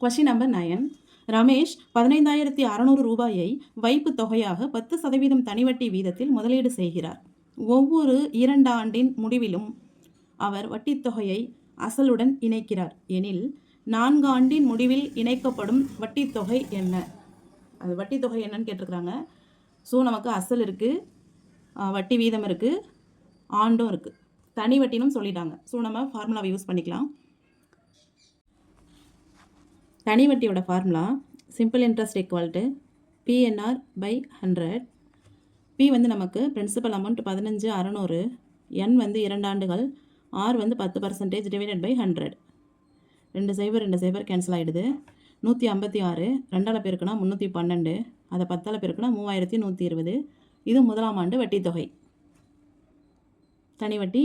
Question number nine Ramesh பதினைந்தாயிரத்தி அறநூறு ரூபாயை வைப்பு தொகையாக பத்து சதவீதம் தனிவட்டி வீதத்தில் முதலீடு செய்கிறார். ஒவ்வொரு இரண்டு ஆண்டின் முடிவிலும் அவர் வட்டித் தொகையை அசலுடன் இணைக்கிறார். எனில் நான்கு ஆண்டின் முடிவில் இணைக்கப்படும் வட்டித் தொகை என்ன? அது வட்டித் தொகை என்னன்னு கேட்டிருக்கிறாங்க. ஸோ நமக்கு அசல் இருக்குது வட்டி வீதம் இருக்குது ஆண்டும் இருக்குது தனி வட்டினும் சொல்லிட்டாங்க. ஸோ நம்ம ஃபார்முலாவை யூஸ் பண்ணிக்கலாம். தனி வட்டியோட formula simple interest equal to PNR by hundred P வந்து நமக்கு பிரின்சிபல் அமௌண்ட் பதினஞ்சு அறநூறு என் வந்து இரண்டு ஆண்டுகள் ஆர் வந்து பத்து பர்சன்டேஜ் டிவைடட் பை ஹண்ட்ரட் ரெண்டு சைபர் ரெண்டு சைபர் கேன்சல் ஆகிடுது நூற்றி ஐம்பத்தி ஆறு ரெண்டால் பேருக்குனா முந்நூற்றி பன்னெண்டு அதை பத்தால் பேருக்குனா மூவாயிரத்தி நூற்றி இருபது. இது முதலாம் ஆண்டு வட்டித்தொகை தொகை. தனி வட்டி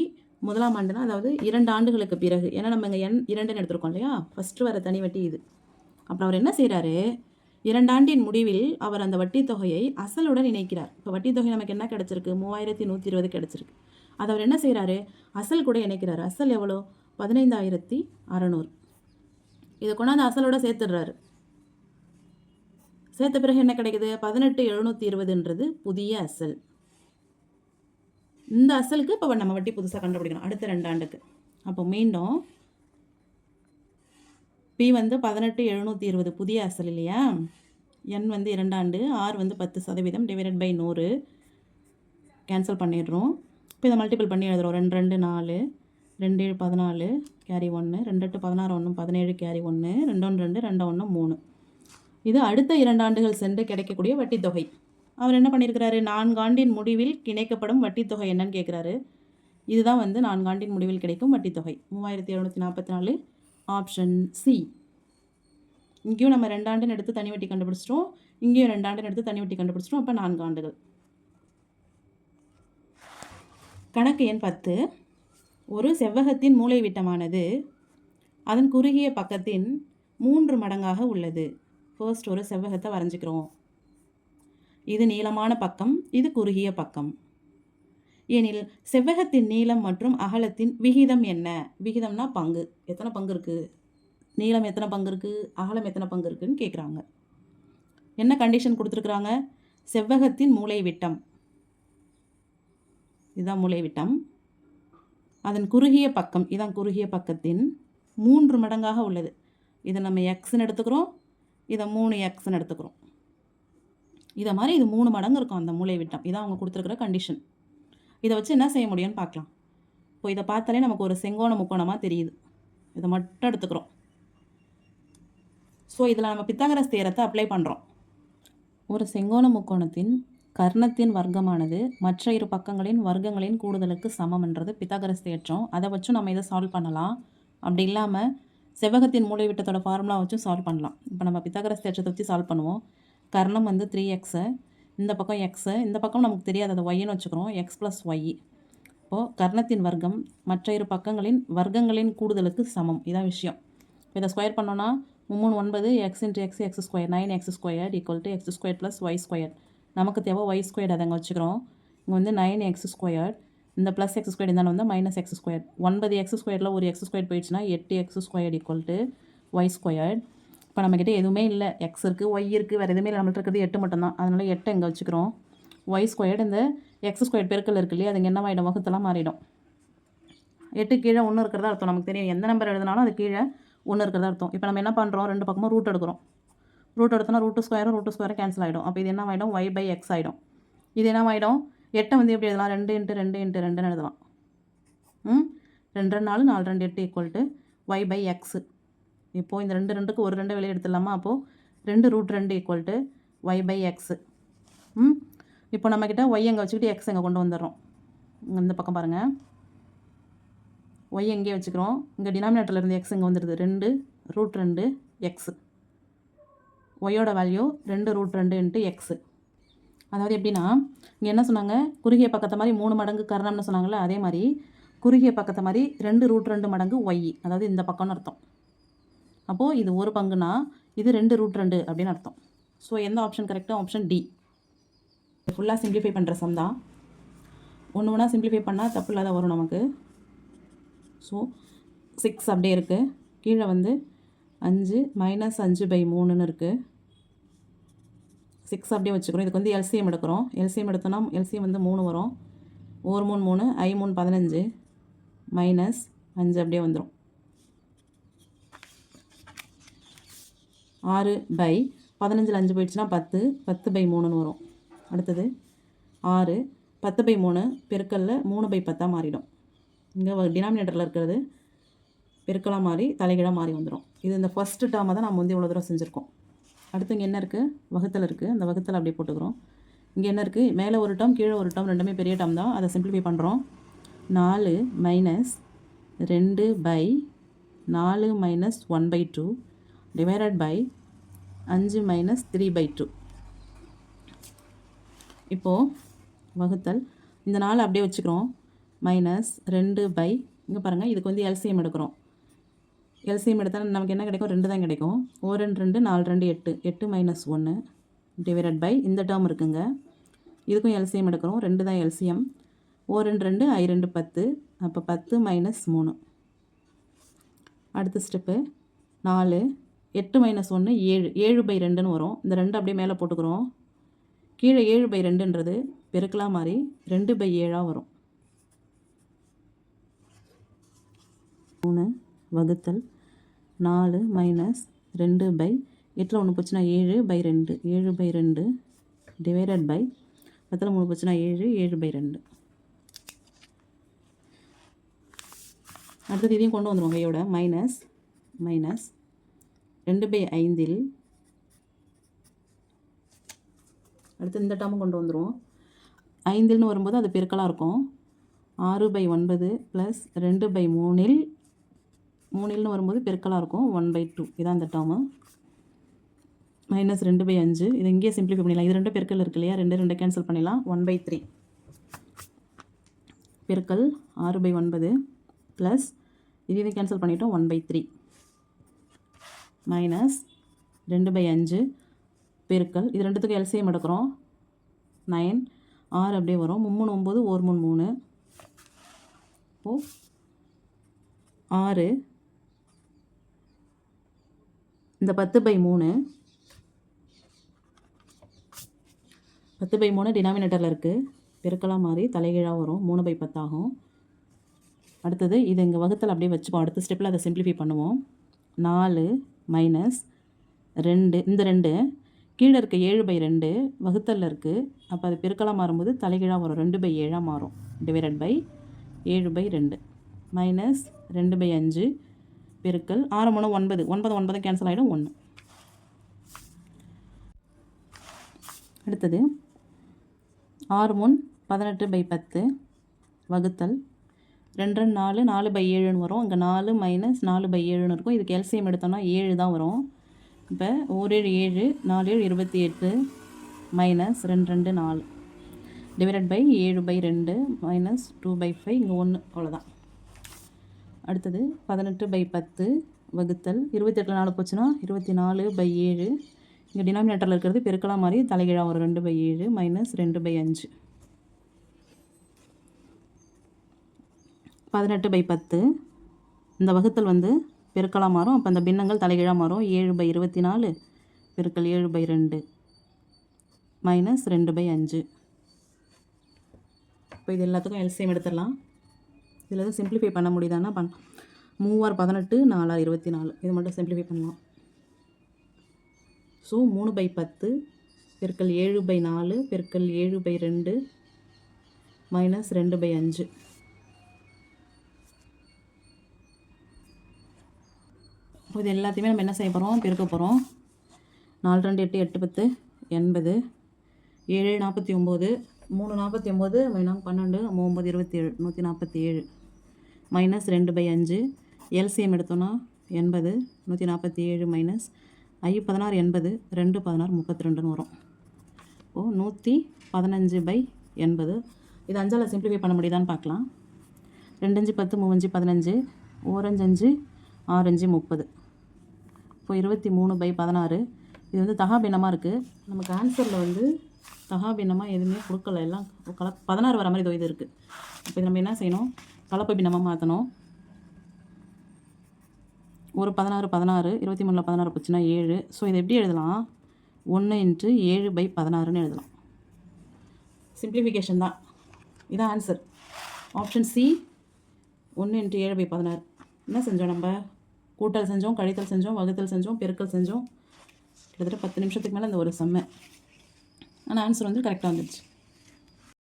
முதலாம் ஆண்டுனா அதாவது இரண்டு ஆண்டுகளுக்கு பிறகு. ஏன்னா நம்ம இங்கே எண் இரண்டுன்னு எடுத்திருக்கோம் இல்லையா? ஃபஸ்ட்டு வர தனி வட்டி இது. அப்புறம் அவர் என்ன செய்கிறாரு இரண்டாண்டின் முடிவில் அவர் அந்த வட்டி தொகையை அசலுடன் இணைக்கிறார். இப்போ வட்டி தொகை நமக்கு என்ன கிடச்சிருக்கு? மூவாயிரத்தி நூற்றி இருபது கிடச்சிருக்கு. அது அவர் என்ன செய்கிறாரு அசல் கூட இணைக்கிறார். அசல் எவ்வளோ? பதினைந்தாயிரத்தி அறநூறு. இதை கொண்டாந்து அசலோட சேர்த்துடுறாரு. சேர்த்த பிறகு என்ன கிடைக்குது? பதினெட்டு எழுநூற்றி இருபதுன்றது புதிய அசல். இந்த அசலுக்கு இப்போ நம்ம வட்டி புதுசாக கண்டுபிடிக்கணும். அடுத்த ரெண்டு ஆண்டுக்கு. அப்போ மீண்டும் பி வந்து பதினெட்டு எழுநூற்றி இருபது. புதிய அசல் இல்லையா? என் வந்து இரண்டாண்டு ஆர் வந்து பத்து சதவீதம் டிவைடட் பை நூறு. கேன்சல் பண்ணிடுறோம். இப்போ இதை மல்டிபிள் பண்ணி எழுதுறோம். ரெண்டு ரெண்டு நாலு ரெண்டு ஏழு பதினாலு கேரி ஒன்று ரெண்டு எட்டு பதினாறு ஒன்று பதினேழு கேரி ஒன்று ரெண்டு ஒன்று ரெண்டு ரெண்டு ஒன்று மூணு. இது அடுத்த இரண்டாண்டுகள் சென்று கிடைக்கக்கூடிய வட்டித்தொகை தொகை. அவர் என்ன பண்ணியிருக்கிறாரு? நான்காண்டின் முடிவில் இணைக்கப்படும் வட்டித்தொகை தொகை என்னன்னு கேட்குறாரு. இதுதான் வந்து நான்காண்டின் முடிவில் கிடைக்கும் வட்டித்தொகை மூவாயிரத்தி எழுநூற்றி நாற்பத்தி நாலு ஆப்ஷன் சி இங்கேயும் நம்ம ரெண்டாண்டுன்னு எடுத்து தனி வட்டி கண்டுபிடிச்சிட்டோம். இங்கேயும் ரெண்டாண்டுன்னு எடுத்து தனி வட்டி கண்டுபிடிச்சிட்டோம். அப்போ நான்கு ஆண்டுகள். கணக்கு எண் பத்து. ஒரு செவ்வகத்தின் மூலைவிட்டமானது அதன் குறுகிய பக்கத்தின் மூன்று மடங்காக உள்ளது. ஃபர்ஸ்ட் ஒரு செவ்வகத்தை வரைஞ்சிக்கிறோம். இது நீளமான பக்கம் இது குறுகிய பக்கம். எனில் செவ்வகத்தின் நீளம் மற்றும் அகலத்தின் விகிதம் என்ன? விகிதம்னா பங்கு. எத்தனை பங்கு இருக்குது நீளம் எத்தனை பங்கு இருக்குது அகலம் எத்தனை பங்கு இருக்குதுன்னு கேட்குறாங்க என்ன கண்டிஷன் கொடுத்துருக்குறாங்க? செவ்வகத்தின் மூளை விட்டம் இதுதான் மூளை விட்டம் அதன் குறுகிய பக்கம் இதான் குறுகிய பக்கத்தின் மூன்று மடங்காக உள்ளது. இதை நம்ம எக்ஸ்ன்னு எடுத்துக்கிறோம். இதை மூணு எக்ஸ்ன்னு எடுத்துக்கிறோம். இதை மாதிரி இது மூணு மடங்கு இருக்கும் அந்த மூளை விட்டம் இதான் அவங்க கொடுத்துருக்குற கண்டிஷன் இதை வச்சு என்ன செய்ய முடியும்னு பார்க்கலாம். இப்போ இதை பார்த்தாலே நமக்கு ஒரு செங்கோண முக்கோணமாக தெரியுது. இதை மட்டும் எடுத்துக்கிறோம். ஸோ இதில் நம்ம பித்தாகரஸ் தேரத்தை அப்ளை பண்ணுறோம் ஒரு செங்கோண முக்கோணத்தின் கர்ணத்தின் வர்க்கமானது மற்ற இரு பக்கங்களின் வர்க்கங்களின் கூடுதலுக்கு சமம்ன்றது பித்தாகரஸ் தேற்றம். அதை வச்சும் நம்ம இதை சால்வ் பண்ணலாம். அப்படி இல்லாமல் செவ்வகத்தின் மூலைவிட்டத்தோட ஃபார்முலா வச்சும் சால்வ் பண்ணலாம். இப்போ நம்ம பித்தாகரஸ் தேற்றத்தை வச்சு சால்வ் பண்ணுவோம். கர்ணம் வந்து த்ரீ எக்ஸு இந்த பக்கம் எக்ஸு இந்த பக்கம் நமக்கு தெரியாது அதை ஒய்ன்னு வச்சுக்கிறோம். எக்ஸ் ப்ளஸ் ஒய் இப்போது கர்ணத்தின் வர்க்கம் மற்ற இரு பக்கங்களின் வர்க்கங்களின் கூடுதலுக்கு சமம். இதான் விஷயம். இப்போ இதை ஸ்கொயர் பண்ணோன்னா மூணு ஒன்பது x into x x square nine x square equal to x square plus y square நமக்கு தேவை ஒய் ஸ்கொயர் அதை அங்கே வச்சுக்கிறோம். இங்கே வந்து நைன் எக்ஸ் ஸ்கொயர் இந்த ப்ளஸ் எக்ஸ் ஸ்கொயர் இருந்தாலும் வந்து மைனஸ் எக்ஸ் ஸ்கொயர் ஒன்பது எக்ஸ் ஸ்கொயரில் ஒரு எக்ஸ் ஸ்கொயர் போயிடுச்சுன்னா எட்டு x square equal to y square இப்போ நம்மக்கிட்ட எதுவுமே இல்லை. எக்ஸ் இருக்குது ஒய் இருக்குது வேறு எதுவுமே இல்லை. நம்மள்ட்ட இருக்கிறது எட்டு மட்டும்தான். அதனால் எட்டு எங்கே வச்சுக்கிறோம்? ஒய் ஸ்கொயர்டு இந்த எக்ஸ் ஸ்கொயர் பெருக்கல் இருக்கு இல்லையா? அதுங்க என்ன ஆகிடும் வகுத்தெல்லாம் மாறிடும். எட்டு கீழே ஒன்று இருக்கிறதா அர்த்தம்? நமக்கு தெரியும். எந்த நம்பர் எழுதினாலும் அது கீழே ஒன்று இருக்கிறதா அர்த்தம். இப்போ நம்ம என்ன பண்ணுறோம் ரெண்டு பக்கமும் ரூட் எடுக்கிறோம். ரூட் எடுத்தோன்னா ரூட்டு ஸ்கொயரும் ரூட்டு ஸ்கொயரும் கேன்சல் ஆகிடும் அப்போ இது என்ன ஆகிடும் ஒய் பை எக்ஸ் ஆகிடும் இது என்ன ஆகிடும் எட்டை வந்து எப்படி எழுதலாம்? ரெண்டு இன்ட்டு ரெண்டு இன்ட்டு ரெண்டுன்னு எழுதலாம். ம்? ரெண்டு ரெண்டு நாலு நாலு ரெண்டு எட்டு equal to y by x இப்போது இந்த ரெண்டு ரெண்டுக்கு ஒரு ரெண்டு வெளியே எடுத்துடலாமா? அப்போது ரெண்டு ரூட் ரெண்டு equal to y by x ம்? இப்போ நம்மக்கிட்ட ஒய் எங்கே வச்சுக்கிட்டு எக்ஸ் எங்கே கொண்டு வந்துடுறோம். இந்த பக்கம் பாருங்கள் ஒய் எங்கேயே வச்சுக்கிறோம். இங்கே டினாமினேட்டரில் இருந்து எக்ஸ் இங்கே வந்துடுது. ரெண்டு ரூட் ரெண்டு எக்ஸு ஒய்யோட வேல்யூ ரெண்டு ரூட் ரெண்டு இன்ட்டு எக்ஸு அதாவது எப்படின்னா இங்கே என்ன சொன்னாங்க? குறுகிய பக்கத்தை மாதிரி மூணு மடங்கு கரணம்னு சொன்னாங்கல்ல அதே மாதிரி குறுகிய பக்கத்தை மாதிரி ரெண்டு ரூட் ரெண்டு மடங்கு ஒய் அதாவது இந்த பக்கம்னு அர்த்தம். அப்போது இது ஒரு பங்குனா இது ரெண்டு ரூட் ரெண்டு அப்படின்னு அர்த்தம். ஸோ எந்த ஆப்ஷன் கரெக்டாக ஆப்ஷன் டி ஃபுல்லாக சிம்ப்ளிஃபை பண்ணுற சம் தான். ஒன்று ஒன்றா சிம்பிளிஃபை பண்ணால் தப்பு இல்லாத வரும் நமக்கு. ஸோ சிக்ஸ் அப்படியே இருக்குது கீழே வந்து அஞ்சு மைனஸ் அஞ்சு பை மூணுன்னு இருக்குது சிக்ஸ் அப்படியே வச்சுக்கிறோம். இதுக்கு வந்து எல்சிஎம் எடுக்கிறோம். எல்சிஎம் எடுத்தோன்னா எல்சிஎம் வந்து மூணு வரும். ஒரு மூணு மூணு ஐ மூணு பதினஞ்சு மைனஸ் அஞ்சு அப்படியே வந்துடும் ஆறு பை பதினஞ்சில் அஞ்சு போயிடுச்சுன்னா பத்து பத்து பை மூணுன்னு வரும். அடுத்தது ஆறு பத்து பை மூணு பெருக்கல்ல மூணு பை பத்தாக மாறிடும். இங்கே டினாமினேட்டரில் இருக்கிறது பெருக்கலாக மாறி தலைகீழாக மாறி வந்துடும் இது இந்த ஃபஸ்ட்டு டேர்மை தான் நம்ம வந்து இவ்வளோ தூரம் செஞ்சுருக்கோம். அடுத்து இங்கே என்ன இருக்குது வகுத்தல் இருக்குது அந்த வகுத்தல் அப்படியே போட்டுக்கிறோம். இங்கே என்ன இருக்குது மேலே ஒரு டம் கீழே ஒரு டம் ரெண்டுமே பெரிய டம் தான். அதை சிம்பிளிஃபை பண்ணுறோம் நாலு மைனஸ் ரெண்டு பை நாலு minus one by two divided by அஞ்சு மைனஸ் த்ரீ பை டூ இப்போது வகுத்தல். இந்த நாள் அப்படியே வச்சுக்கிறோம். மைனஸ் ரெண்டு பை இங்கே பாருங்கள் இதுக்கு வந்து எல்சிஎம் எடுக்கிறோம். எல்சிஎம் எடுத்தால் நமக்கு என்ன கிடைக்கும்? ரெண்டு தான் கிடைக்கும். ஓ ரெண்டு ரெண்டு நாலு ரெண்டு எட்டு. எட்டு மைனஸ் ஒன்று டிவைடட் பை இந்த டேர்ம் இருக்குங்க. இதுக்கும் எல்சிஎம் எடுக்கிறோம். ரெண்டு தான் எல்சிஎம் ஓ ரெண்டு ரெண்டு ஐ ரெண்டு பத்து. அப்போ பத்து மைனஸ் மூணு. அடுத்த ஸ்டெப்பு நாலு. எட்டு மைனஸ் ஒன்று ஏழு ஏழு பை ரெண்டுன்னு வரும். இந்த ரெண்டு அப்படியே மேலே போட்டுக்கிறோம். கீழே ஏழு பை ரெண்டுன்றது பெருக்கலாம் மாதிரி ரெண்டு பை ஏழாக வரும். மூணு வகுத்தல் நாலு மைனஸ் ரெண்டு பை எட்டில் ஒன்று போச்சுன்னா ஏழு பை ரெண்டு. ஏழு பை ரெண்டு டிவைடட் பை பத்தில் மூணு போச்சுன்னா ஏழு ஏழு பை ரெண்டு. அடுத்தது இதையும் கொண்டு வந்துடும் கையோட. மைனஸ் மைனஸ் ரெண்டு பை ஐந்தில் அடுத்து இந்த டேர்மும் கொண்டு வந்துடுவோம் ஐந்தில்னு வரும்போது அது பெருக்கலாக இருக்கும். ஆறு பை ஒன்பது ப்ளஸ் ரெண்டு பை மூணில் மூணில்னு வரும்போது பெருக்கலாக இருக்கும். One by two. இதான் அந்த டேர்மு மைனஸ் ரெண்டு பை அஞ்சு. இது இங்கேயே சிம்பிளிஃபை பண்ணிடலாம். இது ரெண்டு பெருக்கல் இருக்கு இல்லையா? ரெண்டு ரெண்டு கேன்சல் பண்ணிடலாம். One by three. பெருக்கல் ஆறு பை ஒன்பது ப்ளஸ் இது இது கேன்சல் பண்ணிட்டோம். One by three. மைனஸ் ரெண்டு பை அஞ்சு பெருக்கல். இது ரெண்டுத்துக்கும் எல்சிஎம் எடுக்கிறோம். நைன் ஆறு அப்படியே வரும். மும்மூணு ஒம்பது ஒரு மூணு மூணு. ஓ. ஆறு. இந்த பத்து பை மூணு. பத்து பை மூணு டினாமினேட்டரில் இருக்குது பெருக்கலாக மாறி தலைகீழாக வரும். மூணு பை பத்தாகும் அடுத்தது இது இங்கே வகுத்தல் அப்படியே வச்சுப்போம். அடுத்த ஸ்டெப்பில் அதை சிம்பிளிஃபை பண்ணுவோம். நாலு. மைனஸ் ரெண்டு இந்த ரெண்டு கீழே இருக்க ஏழு பை ரெண்டு வகுத்தலில் இருக்குது அப்போ அது பெருக்கலாக மாறும்போது தலைகீழாக வரும். ரெண்டு பை ஏழாக மாறும். டிவைடட் பை ஏழு பை ரெண்டு. மைனஸ் ரெண்டு பை அஞ்சு பெருக்கல் ஆறு மூணு ஒன்பது. ஒன்பது ஒன்பது கேன்சல் ஆகிடும் ஒன்று அடுத்தது ஆறு மூணு பதினெட்டு பை பத்து வகுத்தல் ரெண்டு ரெண்டு நாலு நாலு பை ஏழுன்னு வரும். இங்கே நாலு மைனஸ் நாலு பை ஏழுன்னு இருக்கும். இதுக்கு எல்சிஎம் எடுத்தோம்னா ஏழு தான் வரும். இப்போ ஓரேழு ஏழு நாலு ஏழு இருபத்தி எட்டு மைனஸ் ரெண்டு ரெண்டு நாலு. டிவைடட் பை ஏழு பை ரெண்டு மைனஸ் டூ பை ஃபைவ் இங்கே ஒன்று அவ்வளோதான் அடுத்தது பதினெட்டு பை பத்து வகுத்தல். இருபத்தெட்டில் நாலு போச்சுன்னா இருபத்தி நாலு பை ஏழு. இங்கே டினாமினேட்டரில் இருக்கிறது பெருக்கலாம் மாதிரி தலைகீழாக வரும் ரெண்டு பை ஏழு மைனஸ் ரெண்டு பை அஞ்சு. பதினெட்டு பை பத்து. இந்த வகுத்தல் வந்து பெருக்கலாக மாறும். அப்போ அந்த பின்னங்கள் தலைகீழாக மாறும். ஏழு பை இருபத்தி நாலு பெருக்கல் ஏழு பை ரெண்டு மைனஸ் ரெண்டு பை அஞ்சு. இப்போ இது எல்லாத்துக்கும் எல்சியம் எடுத்துடலாம். இதில் எதுவும் சிம்பிளிஃபை பண்ண முடியுதான்னா பண் மூவார் பதினெட்டு நாலார் இருபத்தி நாலு இது மட்டும் சிம்பிளிஃபை பண்ணலாம். ஸோ மூணு பை பத்து பெருக்கல் ஏழு பை நாலு பெருக்கல் ஏழு பை ரெண்டு மைனஸ் ரெண்டு பை அஞ்சு. இது எல்லாத்தையுமே நம்ம என்ன செய்ய போகிறோம் பெருக்க போகிறோம் நாலு ரெண்டு எட்டு எட்டு பத்து எண்பது ஏழு நாற்பத்தி ஒம்பது மூணு நாற்பத்தி ஒம்பது மைனாங் பன்னெண்டு ஒம்பது இருபத்தி ஏழு நூற்றி நாற்பத்தி ஏழு மைனஸ் ரெண்டு பை அஞ்சு எல்சிஎம் எடுத்தோன்னா எண்பது நூற்றி நாற்பத்தி ஏழு மைனஸ் ஐ பதினாறு எண்பது ரெண்டு பதினாறு முப்பத்தி ரெண்டுன்னு வரும். ஓ நூற்றி பதினஞ்சு பை எண்பது. இது அஞ்சால் சிம்பிளிஃபை பண்ண முடியுதான்னு பார்க்கலாம். ரெண்டஞ்சு பத்து மூவஞ்சு பதினஞ்சு ஓரஞ்சு அஞ்சு ஆறஞ்சு முப்பது. இப்போ இருபத்தி மூணு பை பதினாறு. இது வந்து தகா பின்னமாக இருக்குது நமக்கு ஆன்சரில் வந்து தகாபின்னமாக எதுவுமே கொடுக்கல. எல்லாம் கல பதினாறு வர மாதிரி இதோ இது இருக்குது இப்போ இது நம்ம என்ன செய்யணும்? கலப்பு பின்னமாக மாற்றணும் ஒரு பதினாறு பதினாறு. இருபத்தி மூணில் பதினாறு போச்சுன்னா ஏழு. ஸோ இதை எப்படி எழுதலாம்? ஒன்று இன்ட்டு ஏழு பை பதினாறுன்னு எழுதலாம். சிம்பிளிஃபிகேஷன் தான். இதான் ஆன்சர் ஆப்ஷன் சி ஒன்று இன்ட்டு ஏழு பை பதினாறு. என்ன செஞ்சோம் நம்ம? கூட்டல் செஞ்சோம் கழித்தல் செஞ்சோம் வகுத்தல் செஞ்சோம் பெருக்கல் செஞ்சோம். கிட்டத்தட்ட பத்து நிமிஷத்துக்கு மேலே அந்த ஒரு செம்மை. ஆனால் ஆன்சர் வந்து கரெக்டாக வந்துடுச்சு